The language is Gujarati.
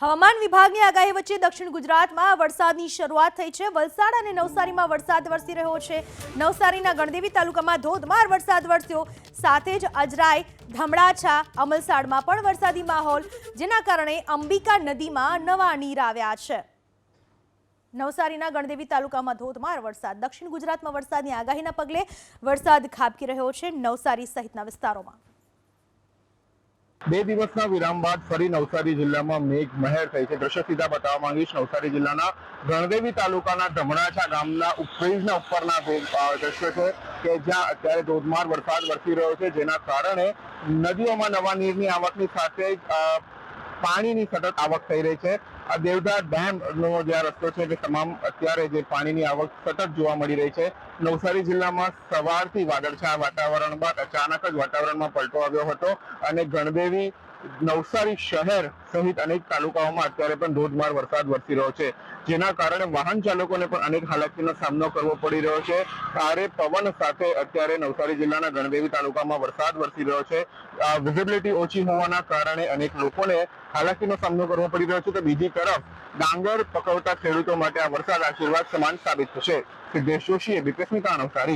હવામાન વિભાગની આગાહી વચ્ચે દક્ષિણ ગુજરાતમાં વરસાદની શરૂઆત થઈ છે. વલસાડ અને નવસારીમાં વરસાદ વરસી રહ્યો છે. નવસારીના ગણદેવી તાલુકામાં ધોધમાર વરસાદ વરસ્યો. સાથે જ અજરાય ધમડાછા, અમલસાડમાં પણ વરસાદી માહોલ, જેના કારણે અંબિકા નદીમાં નવા નીર આવ્યા છે. નવસારીના ગણદેવી તાલુકામાં ધોધમાર વરસાદ. દક્ષિણ ગુજરાતમાં વરસાદની આગાહીના પગલે વરસાદ ખાબકી રહ્યો છે નવસારી સહિતના વિસ્તારોમાં. બે દિવસના વિરામ બાદ ફરી નવસારી જિલ્લામાં મેઘ મહેર થઈ છે. દ્રશ્ય સીધા બતાવવા માંગીશ, નવસારી જિલ્લાના ગણદેવી તાલુકાના ધમણાછા ગામના બ્રિજના ઉપરના દ્રશ્ય છે કે જ્યાં અત્યારે ધોધમાર વરસાદ વરસી રહ્યો છે, જેના કારણે નદીઓમાં નવા નીરની આવકની સાથે પાણીની સતત આવક થઈ રહી છે. આ દેવધા ડેમ નો જે આ રસ્તો છે તે તમામ અત્યારે જે પાણીની આવક સતત જોવા મળી રહી છે. નવસારી જિલ્લામાં સવારથી વાદળછાયા વાતાવરણ બાદ અચાનક જ વાતાવરણમાં પલટો આવ્યો હતો અને ગણદેવી નવસારી શહેર સહિત અનેક તાલુકાઓમાં અત્યારે પણ ધોધમાર વરસાદ વરસી રહ્યો છે. જેના કારણે વાહન ચાલકોને પણ અનેક હાલાકીનો સામનો કરવો પડી રહ્યો છે. ભારે પવન સાથે અત્યારે નવસારી જિલ્લાના ગણદેવી તાલુકામાં વરસાદ વરસી રહ્યો છે. વિઝિબિલિટી ઓછી હોવાના કારણે અનેક લોકોને હાલાકીનો સામનો કરવો પડી રહ્યો છે. તો બીજી તરફ ડાંગર પકવતા ખેડૂતો માટે આ વરસાદ આશીર્વાદ સમાન સાબિત થશે. સિદ્ધેશ જોશી એબીપી સ્મિતા નવસારી.